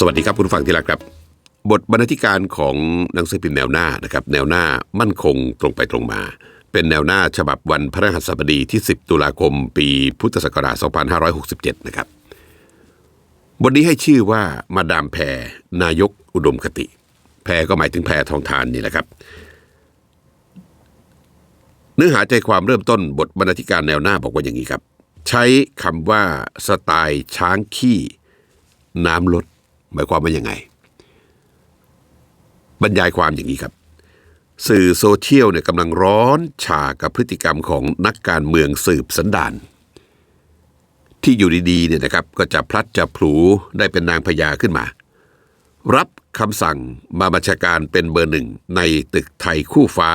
สวัสดีครับคุณฟังที่รักครับ บทบรรณาธิการของหนังสือพิมพ์แนวหน้านะครับ แนวหน้ามั่นคงตรงไปตรงมา เป็นแนวหน้าฉบับวันพฤหัสบดีที่ 10 ตุลาคม ปีพุทธศักราช 2567 นะครับ บทนี้ให้ชื่อว่ามาดามแพรนายกอุดมคติ แพรก็หมายถึงแพรทองทานนี่แหละครับ เนื้อหาใจความเริ่มต้นบทบรรณาธิการแนวหน้าบอกว่าอย่างนี้ครับ ใช้คำว่าสไตล์ช้างขี้ น้ำลด หมายความว่ายังไง บรรยายความอย่างนี้ครับ สื่อโซเชียลเนี่ยกำลังร้อนฉากับพฤติกรรมของนักการเมืองสืบสันดานที่อยู่ดีๆเนี่ยนะครับก็จะพลัดจะผลูได้เป็นนางพญาขึ้นมา รับคำสั่งมาบัญชาการเป็นเบอร์หนึ่งในตึกไทยคู่ฟ้า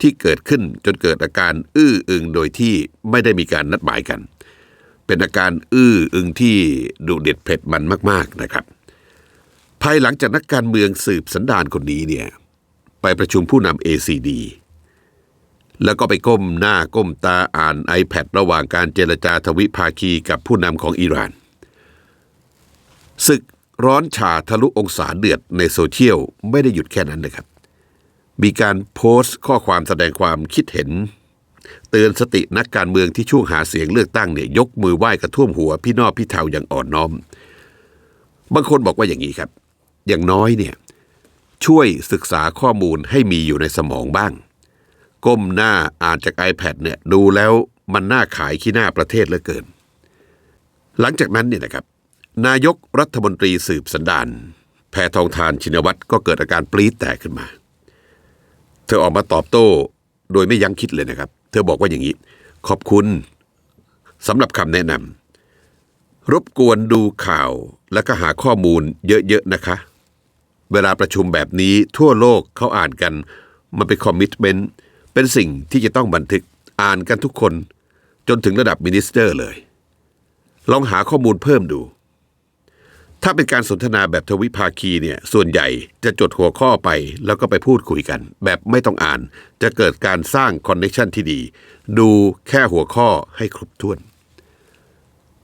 ที่เกิดขึ้นจนเกิดอาการอื้ออึงโดยที่ไม่ได้มีการนัดหมายกัน เป็นอาการอื้ออึงที่ดุเด็ดเผ็ดมันมาก ๆนะครับ ภายหลังจากนักการเมืองสืบสันดานคนนี้เนี่ยไปประชุมผู้นำ ACD แล้วก็ไปก้มหน้าก้มตาอ่าน iPad ระหว่างการเจรจาทวิภาคีกับผู้นำของอิหร่านศึกร้อนฉาทะลุองศาเดือดในโซเชียลไม่ได้หยุดแค่นั้นนะครับ มีการโพสต์ข้อความแสดงความคิดเห็น เตือนสตินักการเมืองที่ช่วงหาเสียงเลือกตั้งเนี่ยยกมือไหว้กระท่วมหัวพี่นอพี่เทาอย่างอ่อนน้อม บางคนบอกว่าอย่างนี้ครับ อย่างน้อยเนี่ยช่วยศึกษาข้อมูลให้มีอยู่ในสมองบ้าง ก้มหน้าอ่านจาก iPad เนี่ยดูแล้วมันน่าขายขี้หน้าประเทศเหลือเกิน หลังจากนั้นเนี่ยนะครับ นายกรัฐมนตรีสืบสันดานแพทองทานชินวัตรก็เกิดอาการปรี๊ดแตกขึ้นมา เธอออกมาตอบโต้โดยไม่ยั้งคิดเลยนะครับ เธอบอกว่าอย่างนี้ ขอบคุณสำหรับคำแนะนำรบกวนดูข่าวและก็หาข้อมูลเยอะๆนะคะ เวลาประชุมแบบนี้ทั่วโลกเขาอ่านกัน มันเป็นคอมมิชเมนต์เป็นสิ่งที่จะต้องบันทึกอ่านกันทุกคน จนถึงระดับมินิสเตอร์เลย ลองหาข้อมูลเพิ่มดู ถ้าเป็นการสนทนาแบบทวิภาคีเนี่ยส่วนใหญ่จะจดหัวข้อไปแล้วก็ไปพูดคุยกัน แบบไม่ต้องอ่านจะเกิดการสร้างคอนเนคชันที่ดี ดูแค่หัวข้อให้ครบถ้วน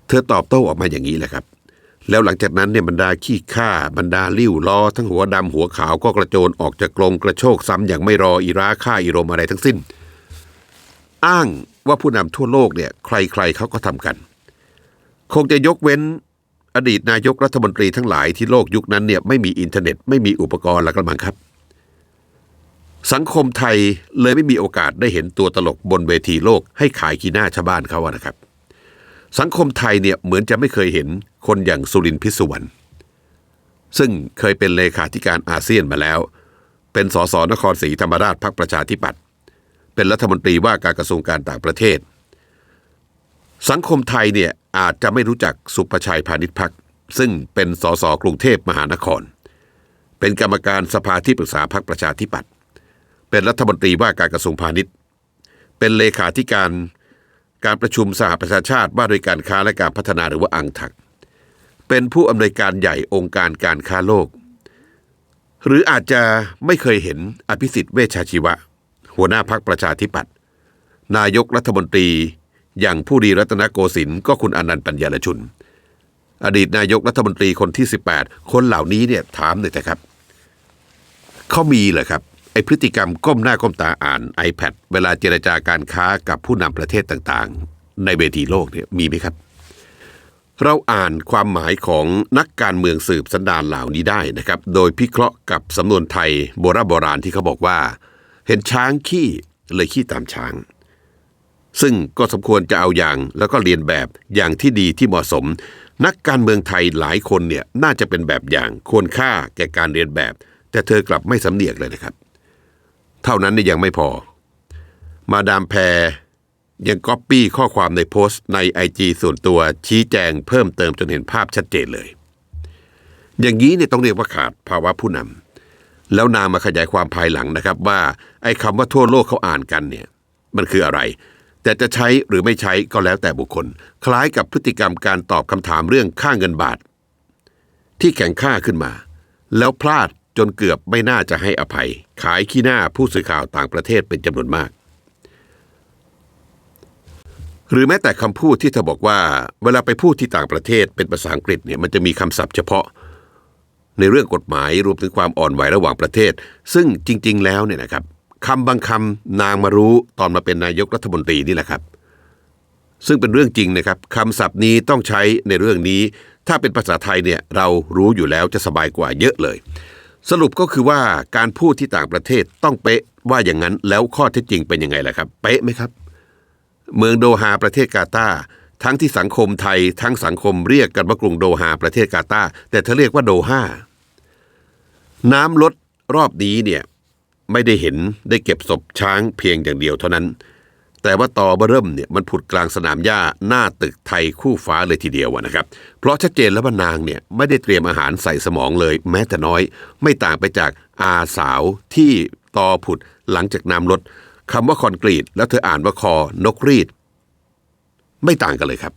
เธอตอบโต้ออกมาอย่างนี้แหละครับ แล้วหลังจากนั้นเนี่ยบรรดาขี้ข้าบรรดาลิ้วล้อ ทั้งหัวดำหัวขาวก็กระโจนออกจากกรงกระโชกซ้ำอย่างไม่รออีราค่าอีรมอะไรทั้งสิ้น อ้างว่าผู้นำทั่วโลกเนี่ยใครๆเขาก็ทำกัน คงจะยกเว้นอดีตนายกรัฐมนตรีทั้งหลายที่โลกยุคนั้นเนี่ยไม่มีอินเทอร์เน็ตไม่มีอุปกรณ์ละกระมังครับ สังคมไทยเลยไม่มีโอกาสได้เห็นตัวตลกบนเวทีโลกให้ขายขี้หน้าชาวบ้านเขาอะนะครับ สังคมไทยเนี่ยเหมือนจะไม่เคยเห็นคนอย่างสุรินทร์พิศวรรณซึ่งเคยเป็นเลขาธิการอาเซียนมาแล้ว เป็นสสนครศรีธรรมราชพรรคประชาธิปัตย์เป็นรัฐมนตรีว่าการกระทรวงการต่างประเทศ สังคมไทยเนี่ยอาจจะไม่รู้จักสุประชัยพาณิชพักซึ่งเป็นสสกรุงเทพมหานคร เป็นกรรมการสภาที่ปรึกษาพรรคประชาธิปัตย์เป็นรัฐมนตรีว่าการกระทรวงพาณิชย์ เป็นเลขาธิการ การประชุมสหประชาชาติว่าด้วยการค้าและการพัฒนาหรือว่าอังทัก เป็นผู้อำนวยการใหญ่องค์การการค้าโลก หรืออาจจะไม่เคยเห็นอภิสิทธิ์เวชชาชีวะ หัวหน้าพักประชาธิปัตย์นายกรัฐมนตรี อย่างผู้ดีรัตนโกสินทร์ก็คุณอนันต์ปัญญาลชุน อดีตนายกรัฐมนตรีคนที่ 18 คนเหล่านี้เนี่ยถามหน่อยแต่ครับเขามีเหรอครับ ไอพฤติกรรมก้มหน้าก้มตาอ่าน iPad เวลาเจรจาการค้ากับผู้นำประเทศต่างๆ ในเวทีโลกเนี่ยมีไหมครับ เราอ่านความหมายของนักการเมืองสืบสันดานเหล่านี้ได้นะครับ โดยพิเคราะห์กับสำนวนไทยโบราณโบราณที่เขาบอกว่า เห็นช้างขี้เลยขี้ตามช้าง ซึ่งก็สมควรจะเอาอย่างแล้วก็เรียนแบบอย่างที่ดีที่เหมาะสม นักการเมืองไทยหลายคนเนี่ยน่าจะเป็นแบบอย่างควรค่าแก่การเรียนแบบ แต่เธอกลับไม่สำเนียกเลยนะครับ เท่านั้นนี่ยังไม่พอ มาดามแพรยังก๊อปปี้ข้อความในโพสต์ในไอจส่วนตัวชี้แจงเพิ่มเติมจนเห็นภาพชัดเจนเลย อย่างนี้เนี่ยต้องเรียกว่าขาดภาวะผู้นำแล้วนางมาขยายความภายหลังนะครับว่า ไอ้คำว่าทั่วโลกเขาอ่านกันเนี่ย มันคืออะไร แต่จะใช้หรือไม่ใช้ก็แล้วแต่บุคคล คล้ายกับพฤติกรรมการตอบคำถามเรื่องค่าเงินบาท ที่แข่งค่าขึ้นมา แล้วพลาด จนเกือบไม่น่าจะให้อภัย ขายขี้หน้าผู้สื่อข่าวต่างประเทศเป็นจำนวนมาก หรือแม้แต่คำพูดที่เธอบอกว่า เวลาไปพูดที่ต่างประเทศเป็นภาษาอังกฤษเนี่ยมันจะมีคำศัพท์เฉพาะ ในเรื่องกฎหมายรวมถึงความอ่อนไหวระหว่างประเทศ ซึ่งจริง ๆ แล้วเนี่ยนะครับคำบางคำนางมารู้ตอนมาเป็นนายกรัฐมนตรีนี่แหละครับ ซึ่งเป็นเรื่องจริงนะครับคำศัพท์นี้ต้องใช้ในเรื่องนี้ ถ้าเป็นภาษาไทยเนี่ยเรารู้อยู่แล้วจะสบายกว่าเยอะเลย สรุปก็คือว่าการพูดที่ต่างประเทศต้องเป๊ะว่าอย่างนั้นแล้วข้อเท็จจริงเป็นยังไงล่ะครับ เป๊ะไหมครับ เมืองโดฮาประเทศกาตาทั้งที่สังคมไทย ทั้งสังคมเรียกกันว่ากรุงโดฮาประเทศกาตาแต่เธอเรียกว่าโดฮาน้ำลดรอบนี้เนี่ยไม่ได้เห็นได้เก็บศพช้างเพียงอย่างเดียวเท่านั้น แต่ว่าตอเบอร์เริ่มเนี่ยมันผุดกลางสนามหญ้าหน้าตึกไทยคู่ฟ้าเลยทีเดียวอะนะครับ เพราะชัดเจนแล้วว่านางเนี่ยไม่ได้เตรียมอาหารใส่สมองเลย แม้แต่น้อย ไม่ต่างไปจากอาสาวที่ตอผุดหลังจากน้ำลดคำว่าคอนกรีต แล้วเธออ่านว่าคอนกรีด ไม่ต่างกันเลยครับ